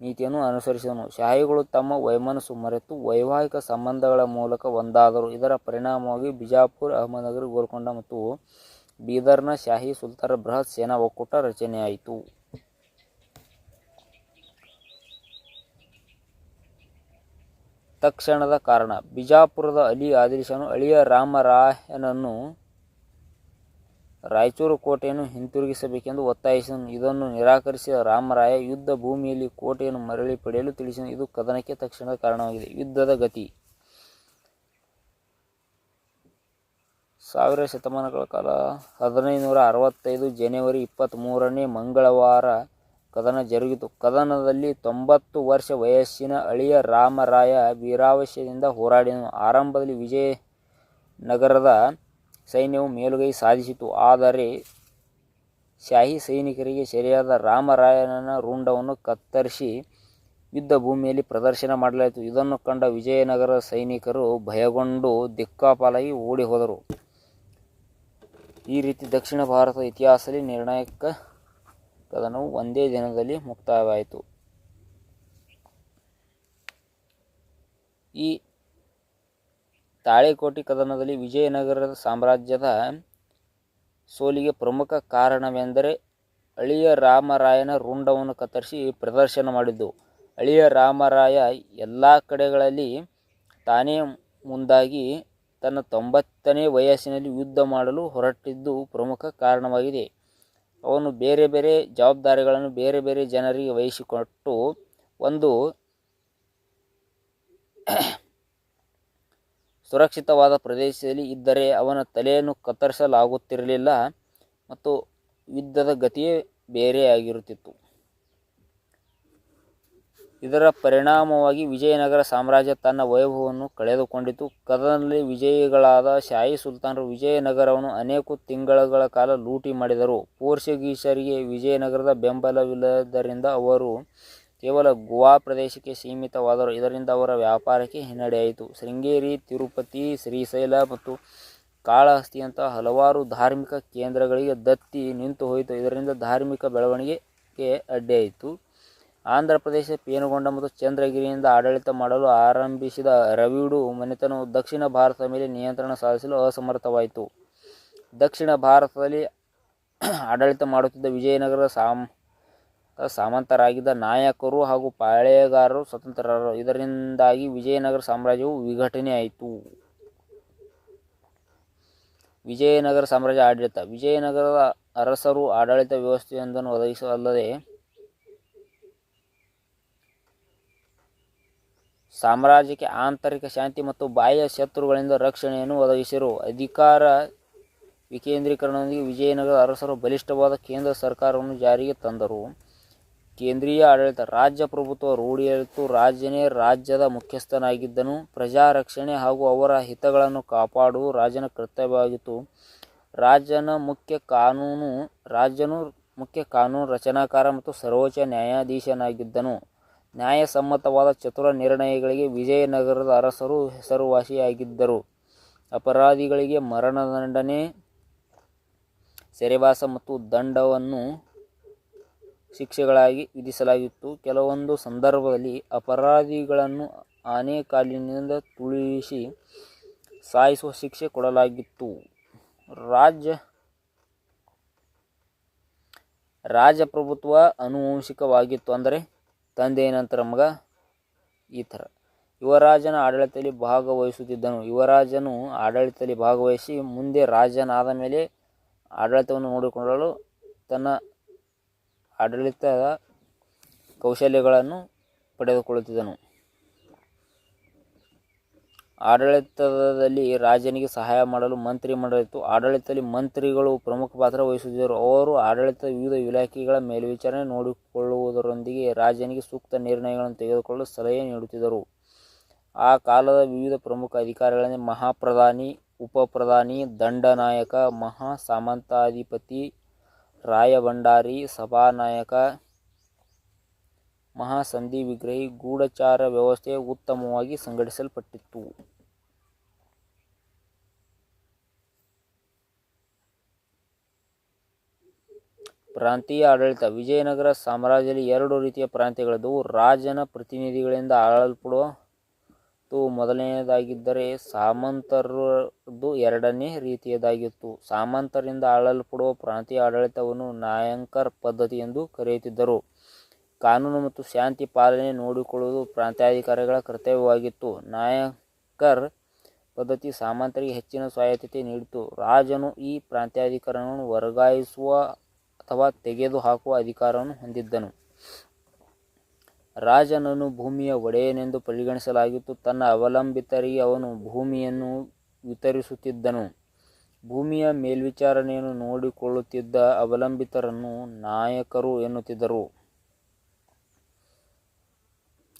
ನೀತಿಯನ್ನು ಅನುಸರಿಸಿದನು. ಶಾಹಿಗಳು ತಮ್ಮ ವೈಮನಸ್ಸು ಮರೆತು ವೈವಾಹಿಕ ಸಂಬಂಧಗಳ ಮೂಲಕ ಒಂದಾದರು. ಇದರ ಪರಿಣಾಮವಾಗಿ ಬಿಜಾಪುರ ಅಹಮದ್ನಗರ ಗೋಲ್ಕೊಂಡ ಮತ್ತು ಬೀದರ್ನ ಶಾಹಿ ಸುಲ್ತಾನರ ಬೃಹತ್ ಸೇನಾ ಒಕ್ಕೂಟ ರಚನೆಯಾಯಿತು. ತಕ್ಷಣದ ಕಾರಣ ಬಿಜಾಪುರದ ಅಲಿ ಆದಿಲ್ ಅಳಿಯ ರಾಮರಾಯನನ್ನು ರಾಯಚೂರು ಕೋಟೆಯನ್ನು ಹಿಂತಿರುಗಿಸಬೇಕೆಂದು ಒತ್ತಾಯಿಸಿದನು. ಇದನ್ನು ನಿರಾಕರಿಸಿದ ರಾಮರಾಯ ಯುದ್ಧ ಭೂಮಿಯಲ್ಲಿ ಕೋಟೆಯನ್ನು ಮರಳಿ ಪಡೆಯಲು ತಿಳಿಸಿದನು. ಇದು ಕದನಕ್ಕೆ ತಕ್ಷಣದ ಕಾರಣವಾಗಿದೆ. ಯುದ್ಧದ ಗತಿ. ಸಾವಿರ ಶತಮಾನಗಳ ಕಾಲ ಹದಿನೈದುನೂರ ಅರವತ್ತೈದು ಜನವರಿ ಇಪ್ಪತ್ತ್ಮೂರನೇ ಮಂಗಳವಾರ ಕದನ ಜರುಗಿತು. ಕದನದಲ್ಲಿ ತೊಂಬತ್ತು ವರ್ಷ ವಯಸ್ಸಿನ ಅಳಿಯ ರಾಮರಾಯ ವೀರಾವಶ್ಯದಿಂದ ಹೋರಾಡಿದನು. ಆರಂಭದಲ್ಲಿ ವಿಜಯನಗರದ ಸೈನ್ಯವು ಮೇಲುಗೈ ಸಾಧಿಸಿತು. ಆದರೆ ಶಾಹಿ ಸೈನಿಕರಿಗೆ ಸರಿಯಾದ ರಾಮರಾಯನ ರುಂಡವನ್ನು ಕತ್ತರಿಸಿ ಯುದ್ಧ ಭೂಮಿಯಲ್ಲಿ ಪ್ರದರ್ಶನ ಮಾಡಲಾಯಿತು. ಇದನ್ನು ಕಂಡ ವಿಜಯನಗರ ಸೈನಿಕರು ಭಯಗೊಂಡು ದಿಕ್ಕಾಪಾಲಾಗಿ ಓಡಿ ಹೋದರು ಈ ರೀತಿ ದಕ್ಷಿಣ ಭಾರತದ ಇತಿಹಾಸದಲ್ಲಿ ನಿರ್ಣಾಯಕ ಕದನವು ಒಂದೇ ದಿನದಲ್ಲಿ ಮುಕ್ತಾಯವಾಯಿತು. ಈ ತಾಳೆಕೋಟೆ ಕದನದಲ್ಲಿ ವಿಜಯನಗರದ ಸಾಮ್ರಾಜ್ಯದ ಸೋಲಿಗೆ ಪ್ರಮುಖ ಕಾರಣವೆಂದರೆ ಅಳಿಯ ರಾಮರಾಯನ ರುಂಡವನ್ನು ಕತ್ತರಿಸಿ ಪ್ರದರ್ಶನ ಮಾಡಿದ್ದು. ಅಳಿಯ ರಾಮರಾಯ ಎಲ್ಲ ಕಡೆಗಳಲ್ಲಿ ತಾನೇ ಮುಂದಾಗಿ ತನ್ನ ತೊಂಬತ್ತನೇ ವಯಸ್ಸಿನಲ್ಲಿ ಯುದ್ಧ ಮಾಡಲು ಹೊರಟಿದ್ದು ಪ್ರಮುಖ ಕಾರಣವಾಗಿದೆ. ಅವನು ಬೇರೆ ಬೇರೆ ಜವಾಬ್ದಾರಿಗಳನ್ನು ಬೇರೆ ಬೇರೆ ಜನರಿಗೆ ವಹಿಸಿಕೊಟ್ಟು ಒಂದು ಸುರಕ್ಷಿತವಾದ ಪ್ರದೇಶದಲ್ಲಿ ಇದ್ದರೆ ಅವನ ತಲೆಯನ್ನು ಕತ್ತರಿಸಲಾಗುತ್ತಿರಲಿಲ್ಲ ಮತ್ತು ಯುದ್ಧದ ಗತಿಯೇ ಬೇರೆಯಾಗಿರುತ್ತಿತ್ತು. ಇದರ ಪರಿಣಾಮವಾಗಿ ವಿಜಯನಗರ ಸಾಮ್ರಾಜ್ಯ ತನ್ನ ವೈಭವವನ್ನು ಕಳೆದುಕೊಂಡಿತು. ಕದನಲ್ಲಿ ವಿಜಯಿಗಳಾದ ಶಾಹಿ ಸುಲ್ತಾನರು ವಿಜಯನಗರವನ್ನು ಅನೇಕ ತಿಂಗಳುಗಳ ಕಾಲ ಲೂಟಿ ಮಾಡಿದರು. ಪೋರ್ಚುಗೀಸರಿಗೆ ವಿಜಯನಗರದ ಬೆಂಬಲವಿಲ್ಲದ್ದರಿಂದ ಅವರು ಕೇವಲ ಗೋವಾ ಪ್ರದೇಶಕ್ಕೆ ಸೀಮಿತವಾದರು. ಇದರಿಂದ ಅವರ ವ್ಯಾಪಾರಕ್ಕೆ ಹಿನ್ನಡೆಯಾಯಿತು. ಶೃಂಗೇರಿ, ತಿರುಪತಿ, ಶ್ರೀಶೈಲ ಮತ್ತು ಕಾಳಹಸ್ತಿಯಂತಹ ಹಲವಾರು ಧಾರ್ಮಿಕ ಕೇಂದ್ರಗಳಿಗೆ ದತ್ತಿ ನಿಂತು ಹೋಯಿತು ಇದರಿಂದ ಧಾರ್ಮಿಕ ಬೆಳವಣಿಗೆಗೆ ಅಡ್ಡಿಯಾಯಿತು. ಆಂಧ್ರ ಪ್ರದೇಶ ಪೇನುಗೊಂಡ ಮತ್ತು ಚಂದ್ರಗಿರಿಯಿಂದ ಆಡಳಿತ ಮಾಡಲು ಆರಂಭಿಸಿದ ರವಿಡು ಮನೆತನವು ದಕ್ಷಿಣ ಭಾರತದ ಮೇಲೆ ನಿಯಂತ್ರಣ ಸಾಧಿಸಲು ಅಸಮರ್ಥವಾಯಿತು. ದಕ್ಷಿಣ ಭಾರತದಲ್ಲಿ <clears throat> ಆಡಳಿತ ಮಾಡುತ್ತಿದ್ದ ವಿಜಯನಗರದ ಸಾಮ್, ಸಾಮಂತರಾಗಿದ್ದ ನಾಯಕರು ಹಾಗೂ ಪಾಳೆಯಗಾರರು ಸ್ವತಂತ್ರರು. ಇದರಿಂದಾಗಿ ವಿಜಯನಗರ ಸಾಮ್ರಾಜ್ಯವು ವಿಘಟನೆಯಾಯಿತು. ವಿಜಯನಗರ ಸಾಮ್ರಾಜ್ಯ ಆಡಳಿತ. ವಿಜಯನಗರದ ಅರಸರು ಆಡಳಿತ ವ್ಯವಸ್ಥೆಯೊಂದನ್ನು ಒದಗಿಸಲ್ಲದೆ ಸಾಮ್ರಾಜ್ಯಕ್ಕೆ ಆಂತರಿಕ ಶಾಂತಿ ಮತ್ತು ಬಾಹ್ಯ ಶತ್ರುಗಳಿಂದ ರಕ್ಷಣೆಯನ್ನು ಒದಗಿಸಿದರು ಅಧಿಕಾರ ವಿಕೇಂದ್ರೀಕರಣದೊಂದಿಗೆ ವಿಜಯನಗರ ಅರಸರು ಬಲಿಷ್ಠವಾದ ಕೇಂದ್ರ ಸರ್ಕಾರವನ್ನು ಜಾರಿಗೆ ತಂದರು. ಕೇಂದ್ರೀಯ ಆಡಳಿತ, ರಾಜ್ಯ ಪ್ರಭುತ್ವ ರೂಢಿಯಲ್ಲಿತ್ತು. ರಾಜನೇ ರಾಜ್ಯದ ಮುಖ್ಯಸ್ಥನಾಗಿದ್ದನು. ಪ್ರಜಾ ರಕ್ಷಣೆ ಹಾಗೂ ಅವರ ಹಿತಗಳನ್ನು ಕಾಪಾಡುವುದು ರಾಜನ ಕರ್ತವ್ಯವಾಗಿತ್ತು. ರಾಜನ ಮುಖ್ಯ ಕಾನೂನು, ರಾಜನು ಮುಖ್ಯ ಕಾನೂನು ರಚನಾಕಾರ ಮತ್ತು ಸರ್ವೋಚ್ಚ ನ್ಯಾಯಾಧೀಶನಾಗಿದ್ದನು. ನ್ಯಾಯಸಮ್ಮತವಾದ ಚತುರ ನಿರ್ಣಯಗಳಿಗೆ ವಿಜಯನಗರದ ಅರಸರು ಹೆಸರುವಾಸಿಯಾಗಿದ್ದರು. ಅಪರಾಧಿಗಳಿಗೆ ಮರಣದಂಡನೆ, ಸೆರೆವಾಸ ಮತ್ತು ದಂಡವನ್ನು ಶಿಕ್ಷೆಗಳಾಗಿ ವಿಧಿಸಲಾಗಿತ್ತು. ಕೆಲವೊಂದು ಸಂದರ್ಭದಲ್ಲಿ ಅಪರಾಧಿಗಳನ್ನು ಆನೆಕಾಲಿನಿಂದ ತುಳಿಸಿ ಸಾಯಿಸುವ ಶಿಕ್ಷೆ ಕೊಡಲಾಗಿತ್ತು. ರಾಜ್ಯ ರಾಜಪ್ರಭುತ್ವ ಅನುವಂಶಿಕವಾಗಿತ್ತು ಅಂದರೆ ತಂದೆಯ ಏನಂತಾರೆ ಮಗ ಈ ಥರ ಯುವರಾಜನ ಆಡಳಿತದಲ್ಲಿ ಭಾಗವಹಿಸುತ್ತಿದ್ದನು. ಯುವರಾಜನು ಆಡಳಿತದಲ್ಲಿ ಭಾಗವಹಿಸಿ ಮುಂದೆ ರಾಜನಾದ ಮೇಲೆ ಆಡಳಿತವನ್ನು ನೋಡಿಕೊಳ್ಳಲು ತನ್ನ ಆಡಳಿತದ ಕೌಶಲ್ಯಗಳನ್ನು ಪಡೆದುಕೊಳ್ಳುತ್ತಿದ್ದನು. ಆಡಳಿತದಲ್ಲಿ ರಾಜನಿಗೆ ಸಹಾಯ ಮಾಡಲು ಮಂತ್ರಿ ಮಾಡಲಿತ್ತು ಆಡಳಿತದಲ್ಲಿ ಮಂತ್ರಿಗಳು ಪ್ರಮುಖ ಪಾತ್ರ ವಹಿಸಿದ್ದರು. ಅವರು ಆಡಳಿತದ ವಿವಿಧ ಇಲಾಖೆಗಳ ಮೇಲ್ವಿಚಾರಣೆ ನೋಡಿಕೊಳ್ಳುವುದರೊಂದಿಗೆ ರಾಜನಿಗೆ ಸೂಕ್ತ ನಿರ್ಣಯಗಳನ್ನು ತೆಗೆದುಕೊಳ್ಳಲು ಸಲಹೆ ನೀಡುತ್ತಿದ್ದರು. ಆ ಕಾಲದ ವಿವಿಧ ಪ್ರಮುಖ ಅಧಿಕಾರಿಗಳೆಂದರೆ ಮಹಾಪ್ರಧಾನಿ, ಉಪಪ್ರಧಾನಿ, ದಂಡನಾಯಕ ಮಹಾ ಸಾಮಂತಾಧಿಪತಿ ರಾಯಭಂಡಾರಿ, ಸಭಾನಾಯಕ ಮಹಾಸಂಧಿ ವಿಗ್ರಹಿ ಗೂಢಚಾರ ವ್ಯವಸ್ಥೆ ಉತ್ತಮವಾಗಿ ಸಂಘಟಿಸಲ್ಪಟ್ಟಿತ್ತು. ಪ್ರಾಂತೀಯ ಆಡಳಿತ ವಿಜಯನಗರ ಸಾಮ್ರಾಜ್ಯದಲ್ಲಿ ಎರಡು ರೀತಿಯ ಪ್ರಾಂತ್ಯಗಳಿದ್ದವು ರಾಜನ ಪ್ರತಿನಿಧಿಗಳಿಂದ ಆಳಲ್ಪಡುವ ಮೊದಲನೆಯದಾಗಿದ್ದರೆ ಸಾಮಂತರದ್ದು ಎರಡನೇ ರೀತಿಯದಾಗಿತ್ತು. ಸಾಮಂತರಿಂದ ಆಳಲ್ಪಡುವ ಪ್ರಾಂತೀಯ ಆಡಳಿತವನ್ನು ನಾಯಂಕರ್ ಪದ್ಧತಿ ಎಂದು ಕರೆಯುತ್ತಿದ್ದರು. ಕಾನೂನು ಮತ್ತು ಶಾಂತಿ ಪಾಲನೆ ನೋಡಿಕೊಳ್ಳುವುದು ಪ್ರಾಂತ್ಯಾಧಿಕಾರಿಗಳ ಕರ್ತವ್ಯವಾಗಿತ್ತು. ನಾಯಕರ್ ಪದ್ಧತಿ ಸಾಮಂತರಿಗೆ ಹೆಚ್ಚಿನ ಸ್ವಾಯತ್ತತೆ ನೀಡಿತು. ರಾಜನು ಈ ಪ್ರಾಂತ್ಯಾಧಿಕಾರವನ್ನು ವರ್ಗಾಯಿಸುವ ಅಥವಾ ತೆಗೆದುಹಾಕುವ ಅಧಿಕಾರವನ್ನು ಹೊಂದಿದ್ದನು. ರಾಜನನ್ನು ಭೂಮಿಯ ಒಡೆಯನೆಂದು ಪರಿಗಣಿಸಲಾಗಿತ್ತು. ತನ್ನ ಅವಲಂಬಿತರಿಗೆ ಅವನು ಭೂಮಿಯನ್ನು ವಿತರಿಸುತ್ತಿದ್ದನು. ಭೂಮಿಯ ಮೇಲ್ವಿಚಾರಣೆಯನ್ನು ನೋಡಿಕೊಳ್ಳುತ್ತಿದ್ದ ಅವಲಂಬಿತರನ್ನು ನಾಯಕರು ಎನ್ನುತ್ತಿದ್ದರು.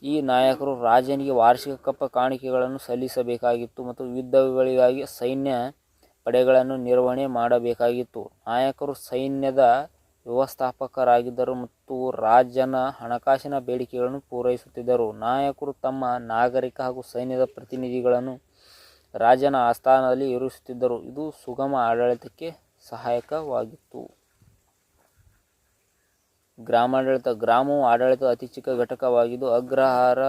ಈ ನಾಯಕರು ರಾಜನಿಗೆ ವಾರ್ಷಿಕ ಕಪ್ಪ ಕಾಣಿಕೆಗಳನ್ನು ಸಲ್ಲಿಸಬೇಕಾಗಿತ್ತು ಮತ್ತು ಯುದ್ಧಗಳಿಗಾಗಿ ಸೈನ್ಯ ಪಡೆಗಳನ್ನು ನಿರ್ವಹಣೆ ಮಾಡಬೇಕಾಗಿತ್ತು. ನಾಯಕರು ಸೈನ್ಯದ ವ್ಯವಸ್ಥಾಪಕರಾಗಿದ್ದರು ಮತ್ತು ರಾಜನ ಹಣಕಾಸಿನ ಬೇಡಿಕೆಗಳನ್ನು ಪೂರೈಸುತ್ತಿದ್ದರು. ನಾಯಕರು ತಮ್ಮ ನಾಗರಿಕ ಹಾಗೂ ಸೈನ್ಯದ ಪ್ರತಿನಿಧಿಗಳನ್ನು ರಾಜನ ಆಸ್ಥಾನದಲ್ಲಿ ಇರಿಸುತ್ತಿದ್ದರು. ಇದು ಸುಗಮ ಆಡಳಿತಕ್ಕೆ ಸಹಾಯಕವಾಗಿತ್ತು. ಗ್ರಾಮಾಡಳಿತ, ಗ್ರಾಮವು ಆಡಳಿತ ಅತಿ ಚಿಕ್ಕ ಘಟಕವಾಗಿದ್ದು, ಅಗ್ರಹಾರ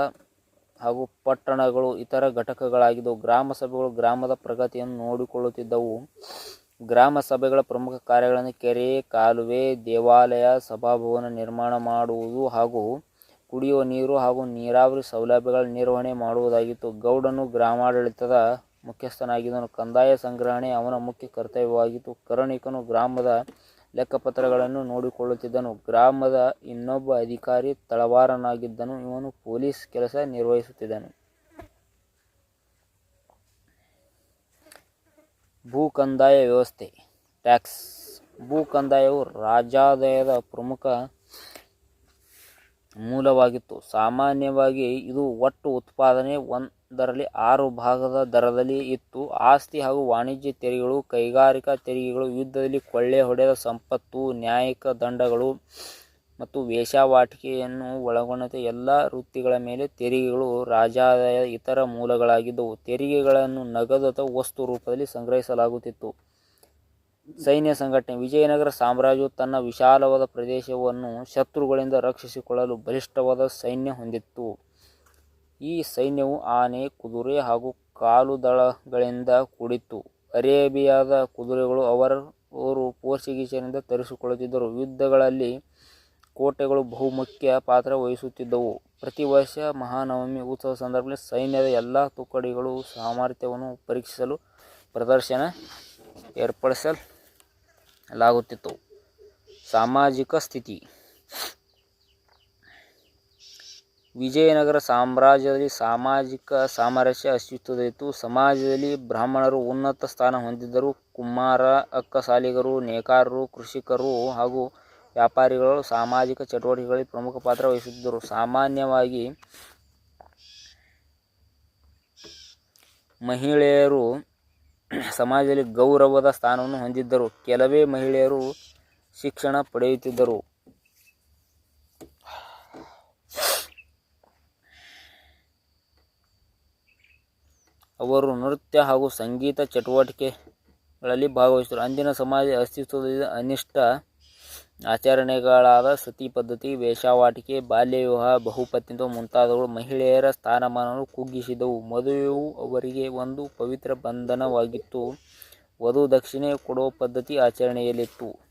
ಹಾಗೂ ಪಟ್ಟಣಗಳು ಇತರ ಘಟಕಗಳಾಗಿದ್ದವು ಗ್ರಾಮ ಸಭೆಗಳು ಗ್ರಾಮದ ಪ್ರಗತಿಯನ್ನು ನೋಡಿಕೊಳ್ಳುತ್ತಿದ್ದವು. ಗ್ರಾಮ ಸಭೆಗಳ ಪ್ರಮುಖ ಕಾರ್ಯಗಳನ್ನು ಕೆರೆ, ಕಾಲುವೆ, ದೇವಾಲಯ, ಸಭಾಭವನ ನಿರ್ಮಾಣ ಮಾಡುವುದು ಹಾಗೂ ಕುಡಿಯುವ ನೀರು ಹಾಗೂ ನೀರಾವರಿ ಸೌಲಭ್ಯಗಳ ನಿರ್ವಹಣೆ ಮಾಡುವುದಾಗಿತ್ತು. ಗೌಡನು ಗ್ರಾಮಾಡಳಿತದ ಮುಖ್ಯಸ್ಥನಾಗಿದ್ದನು. ಕಂದಾಯ ಸಂಗ್ರಹಣೆ ಅವನ ಮುಖ್ಯ ಕರ್ತವ್ಯವಾಗಿತ್ತು. ಕರಣಿಕನು ಗ್ರಾಮದ ಲೆಕ್ಕಪತ್ರಗಳನ್ನು ನೋಡಿಕೊಳ್ಳುತ್ತಿದ್ದನು. ಗ್ರಾಮದ ಇನ್ನೊಬ್ಬ ಅಧಿಕಾರಿ ತಳವಾರನಾಗಿದ್ದನು. ಇವನು ಪೊಲೀಸ್ ಕೆಲಸ ನಿರ್ವಹಿಸುತ್ತಿದ್ದನು. ಭೂ ಕಂದಾಯ ವ್ಯವಸ್ಥೆ, ಟ್ಯಾಕ್ಸ್. ಭೂ ಕಂದಾಯವು ರಾಜ್ಯಾದಾಯದ ಪ್ರಮುಖ ಮೂಲವಾಗಿತ್ತು. ಸಾಮಾನ್ಯವಾಗಿ ಇದು ಒಟ್ಟು ಉತ್ಪಾದನೆ ಒಂದರಲ್ಲಿ ಆರು ಭಾಗದ ದರದಲ್ಲಿ ಇತ್ತು. ಆಸ್ತಿ ಹಾಗೂ ವಾಣಿಜ್ಯ ತೆರಿಗೆಗಳು, ಕೈಗಾರಿಕಾ ತೆರಿಗೆಗಳು, ಯುದ್ಧದಲ್ಲಿ ಕೊಳ್ಳೆ ಹೊಡೆದ ಸಂಪತ್ತು, ನ್ಯಾಯಿಕ ದಂಡಗಳು ಮತ್ತು ವೇಷಾವಾಟಿಕೆಯನ್ನು ಒಳಗೊಂಡಂತೆ ಎಲ್ಲ ವೃತ್ತಿಗಳ ಮೇಲೆ ತೆರಿಗೆಗಳು ರಾಜಾದಾಯ ಇತರ ಮೂಲಗಳಾಗಿದ್ದವು. ತೆರಿಗೆಗಳನ್ನು ನಗದು ಅಥವಾ ವಸ್ತು ರೂಪದಲ್ಲಿ ಸಂಗ್ರಹಿಸಲಾಗುತ್ತಿತ್ತು. ಸೈನ್ಯ ಸಂಘಟನೆ ವಿಜಯನಗರ ಸಾಮ್ರಾಜ್ಯವು ತನ್ನ ವಿಶಾಲವಾದ ಪ್ರದೇಶವನ್ನು ಶತ್ರುಗಳಿಂದ ರಕ್ಷಿಸಿಕೊಳ್ಳಲು ಬಲಿಷ್ಠವಾದ ಸೈನ್ಯ ಹೊಂದಿತ್ತು. ಈ ಸೈನ್ಯವು ಆನೆ, ಕುದುರೆ ಹಾಗೂ ಕಾಲುದಳಗಳಿಂದ ಕೂಡಿತ್ತು. ಅರೇಬಿಯಾದ ಕುದುರೆಗಳು ಅವರ ಅವರು ಪೋರ್ಚುಗೀಸರಿಂದ ತರಿಸಿಕೊಳ್ಳುತ್ತಿದ್ದರು. ಯುದ್ಧಗಳಲ್ಲಿ ಕೋಟೆಗಳು ಬಹುಮುಖ್ಯ ಪಾತ್ರ ವಹಿಸುತ್ತಿದ್ದವು. ಪ್ರತಿ ವರ್ಷ ಮಹಾನವಮಿ ಉತ್ಸವ ಸಂದರ್ಭದಲ್ಲಿ ಸೈನ್ಯದ ಎಲ್ಲ ತುಕಡಿಗಳು ಸಾಮರ್ಥ್ಯವನ್ನು ಪರೀಕ್ಷಿಸಲು ಪ್ರದರ್ಶನ ಏರ್ಪಡಿಸಲಾಗುತ್ತಿತ್ತು. ಸಾಮಾಜಿಕ ಸ್ಥಿತಿ. ವಿಜಯನಗರ ಸಾಮ್ರಾಜ್ಯದಲ್ಲಿ ಸಾಮಾಜಿಕ ಸಾಮರಸ್ಯ ಅಸ್ತಿತ್ವದಲ್ಲಿತ್ತು. ಸಮಾಜದಲ್ಲಿ ಬ್ರಾಹ್ಮಣರು ಉನ್ನತ ಸ್ಥಾನ ಹೊಂದಿದ್ದರು. ಕುಮಾರ, ಅಕ್ಕಸಾಲಿಗರು, ನೇಕಾರರು, ಕೃಷಿಕರು ಹಾಗೂ ವ್ಯಾಪಾರಿಗಳು ಸಾಮಾಜಿಕ ಚಟುವಟಿಕೆಗಳಲ್ಲಿ ಪ್ರಮುಖ ಪಾತ್ರ ವಹಿಸುತ್ತಿದ್ದರು ಸಾಮಾನ್ಯವಾಗಿ ಮಹಿಳೆಯರು ಸಮಾಜದಲ್ಲಿ ಗೌರವದ ಸ್ಥಾನವನ್ನು ಹೊಂದಿದ್ದರು. ಕೆಲವೇ ಮಹಿಳೆಯರು ಶಿಕ್ಷಣ ಪಡೆಯುತ್ತಿದ್ದರು. ಅವರು ನೃತ್ಯ ಹಾಗೂ ಸಂಗೀತ ಚಟುವಟಿಕೆಗಳಲ್ಲಿ ಭಾಗವಹಿಸಿದರು. ಅಂದಿನ ಸಮಾಜ ಅಸ್ತಿತ್ವದ ಅನಿಷ್ಟ ಆಚರಣೆಗಳಾದ ಸತಿ ಪದ್ಧತಿ, ವೇಷಾವಾಟಿಕೆ, ಬಾಲ್ಯ ವಿವಾಹ, ಬಹುಪತ್ನಿತ್ವ ಮುಂತಾದವುಗಳು ಮಹಿಳೆಯರ ಸ್ಥಾನಮಾನವನ್ನು ಕುಗ್ಗಿಸಿದವು. ಮದುವೆಯು ಅವರಿಗೆ ಒಂದು ಪವಿತ್ರ ಬಂಧನವಾಗಿತ್ತು. ವಧು ದಕ್ಷಿಣೆ ಕೊಡುವ ಪದ್ಧತಿ ಆಚರಣೆಯಲ್ಲಿತ್ತು.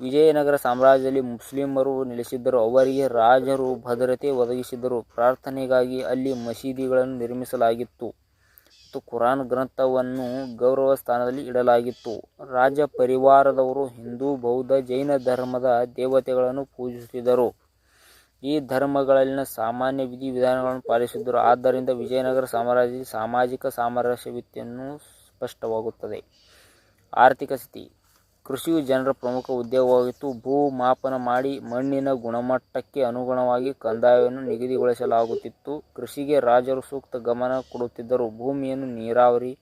ವಿಜಯನಗರ ಸಾಮ್ರಾಜ್ಯದಲ್ಲಿ ಮುಸ್ಲಿಮರು ನೆಲೆಸಿದ್ದರು. ಅವರಿಗೆ ರಾಜರು ಭದ್ರತೆ ಒದಗಿಸಿದ್ದರು ಪ್ರಾರ್ಥನೆಗಾಗಿ ಅಲ್ಲಿ ಮಸೀದಿಗಳನ್ನು ನಿರ್ಮಿಸಲಾಗಿತ್ತು. ಮತ್ತು ಕುರಾನ್ ಗ್ರಂಥವನ್ನು ಗೌರವ ಸ್ಥಾನದಲ್ಲಿ ಇಡಲಾಗಿತ್ತು. ರಾಜ ಪರಿವಾರದವರು ಹಿಂದೂ, ಬೌದ್ಧ, ಜೈನ ಧರ್ಮದ ದೇವತೆಗಳನ್ನು ಪೂಜಿಸುತ್ತಿದ್ದರು. ಈ ಧರ್ಮಗಳಲ್ಲಿನ ಸಾಮಾನ್ಯ ವಿಧಿವಿಧಾನಗಳನ್ನು ಪಾಲಿಸಿದ್ದರು. ಆದ್ದರಿಂದ ವಿಜಯನಗರ ಸಾಮ್ರಾಜ್ಯದಲ್ಲಿ ಸಾಮಾಜಿಕ ಸಾಮರಸ್ಯವಿತ್ತೆನ್ನು ಸ್ಪಷ್ಟವಾಗುತ್ತದೆ. ಆರ್ಥಿಕ ಸ್ಥಿತಿ. ಕೃಷಿಯು ಜನರ ಪ್ರಮುಖ ಉದ್ಯೋಗವಾಗಿತ್ತು. ಭೂ ಮಾಪನ ಮಾಡಿ ಮಣ್ಣಿನ ಗುಣಮಟ್ಟಕ್ಕೆ ಅನುಗುಣವಾಗಿ ಕಂದಾಯವನ್ನು ನಿಗದಿಗೊಳಿಸಲಾಗುತ್ತಿತ್ತು. ಕೃಷಿಗೆ ರಾಜರು ಸೂಕ್ತ ಗಮನ ಕೊಡುತ್ತಿದ್ದರು. ಭೂಮಿಯನ್ನು ನೀರಾವರಿ,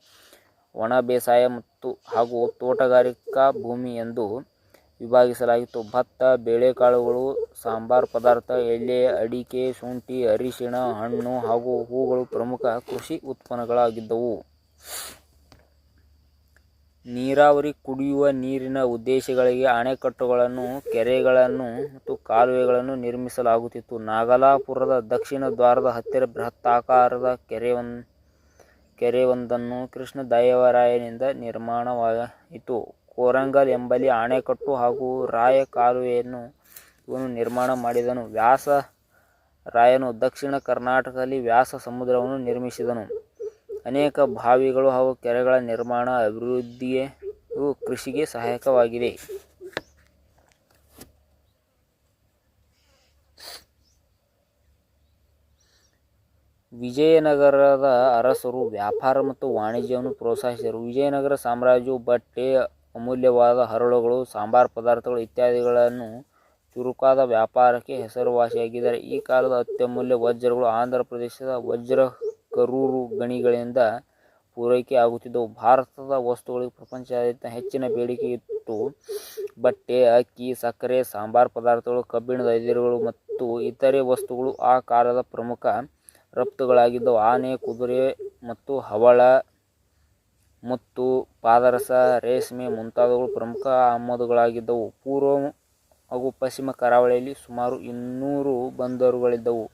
ಒಣ ಬೇಸಾಯ ಮತ್ತು ಹಾಗೂ ತೋಟಗಾರಿಕಾ ಭೂಮಿ ಎಂದು ವಿಭಾಗಿಸಲಾಗಿತ್ತು. ಭತ್ತ, ಬೇಳೆಕಾಳುಗಳು, ಸಾಂಬಾರ್ ಪದಾರ್ಥ ಎಲೆ ಅಡಿಕೆ, ಶುಂಠಿ, ಅರಿಶಿಣ, ಹಣ್ಣು ಹಾಗೂ ಹೂಗಳು ಪ್ರಮುಖ ಕೃಷಿ ಉತ್ಪನ್ನಗಳಾಗಿದ್ದವು. ನೀರಾವರಿ ಕುಡಿಯುವ ನೀರಿನ ಉದ್ದೇಶಗಳಿಗೆ ಅಣೆಕಟ್ಟುಗಳನ್ನು, ಕೆರೆಗಳನ್ನು ಮತ್ತು ಕಾಲುವೆಗಳನ್ನು ನಿರ್ಮಿಸಲಾಗುತ್ತಿತ್ತು. ನಾಗಲಾಪುರದ ದಕ್ಷಿಣ ದ್ವಾರದ ಹತ್ತಿರ ಬೃಹತ್ತಾಕಾರದ ಕೆರೆಯೊಂದು ಕೆರೆಯೊಂದನ್ನು ಕೃಷ್ಣದೇವರಾಯನಿಂದ ನಿರ್ಮಾಣವಾಯಿತು. ಕೋರಂಗಲ್ ಎಂಬಲ್ಲಿ ಅಣೆಕಟ್ಟು ಹಾಗೂ ರಾಯ ಕಾಲುವೆಯನ್ನು ಇವನು ನಿರ್ಮಾಣ ಮಾಡಿದನು. ವ್ಯಾಸ ರಾಯನು ದಕ್ಷಿಣ ಕರ್ನಾಟಕದಲ್ಲಿ ವ್ಯಾಸ ಸಮುದ್ರವನ್ನು ನಿರ್ಮಿಸಿದನು. ಅನೇಕ ಬಾವಿಗಳು ಹಾಗೂ ಕೆರೆಗಳ ನಿರ್ಮಾಣ ಅಭಿವೃದ್ಧಿಯು ಕೃಷಿಗೆ ಸಹಾಯಕವಾಗಿದೆ. ವಿಜಯನಗರದ ಅರಸರು ವ್ಯಾಪಾರ ಮತ್ತು ವಾಣಿಜ್ಯವನ್ನು ಪ್ರೋತ್ಸಾಹಿಸಿದರು. ವಿಜಯನಗರ ಸಾಮ್ರಾಜ್ಯವು ಬಟ್ಟೆ, ಅಮೂಲ್ಯವಾದ ಹರಳುಗಳು, ಸಾಂಬಾರ್ ಪದಾರ್ಥಗಳು ಇತ್ಯಾದಿಗಳನ್ನು ಚುರುಕಾದ ವ್ಯಾಪಾರಕ್ಕೆ ಹೆಸರುವಾಸಿಯಾಗಿದ್ದಾರೆ. ಈ ಕಾಲದ ಅತ್ಯಮೂಲ್ಯ ವಜ್ರಗಳು ಆಂಧ್ರ ಪ್ರದೇಶದ ವಜ್ರ ಕರೂರು ಗಣಿಗಳಿಂದ ಪೂರೈಕೆ ಆಗುತ್ತಿದ್ದವು ಭಾರತದ ವಸ್ತುಗಳಿಗೆ ಪ್ರಪಂಚದಾದ್ಯಂತ ಹೆಚ್ಚಿನ ಬೇಡಿಕೆ ಇತ್ತು ಬಟ್ಟೆ, ಅಕ್ಕಿ, ಸಕ್ಕರೆ, ಸಾಂಬಾರ್ ಪದಾರ್ಥಗಳು, ಕಬ್ಬಿಣದ ಅದಿರುಗಳು ಮತ್ತು ಇತರೆ ವಸ್ತುಗಳು ಆ ಕಾಲದ ಪ್ರಮುಖ ರಫ್ತುಗಳಾಗಿದ್ದವು ಆನೆ, ಕುದುರೆ ಮತ್ತು ಹವಳ ಮತ್ತು ಪಾದರಸ, ರೇಷ್ಮೆ ಮುಂತಾದವುಗಳು ಪ್ರಮುಖ ಆಮದುಗಳಾಗಿದ್ದವು. ಪೂರ್ವ ಹಾಗೂ ಪಶ್ಚಿಮ ಕರಾವಳಿಯಲ್ಲಿ ಸುಮಾರು ಇನ್ನೂರು ಬಂದರುಗಳಿದ್ದವು.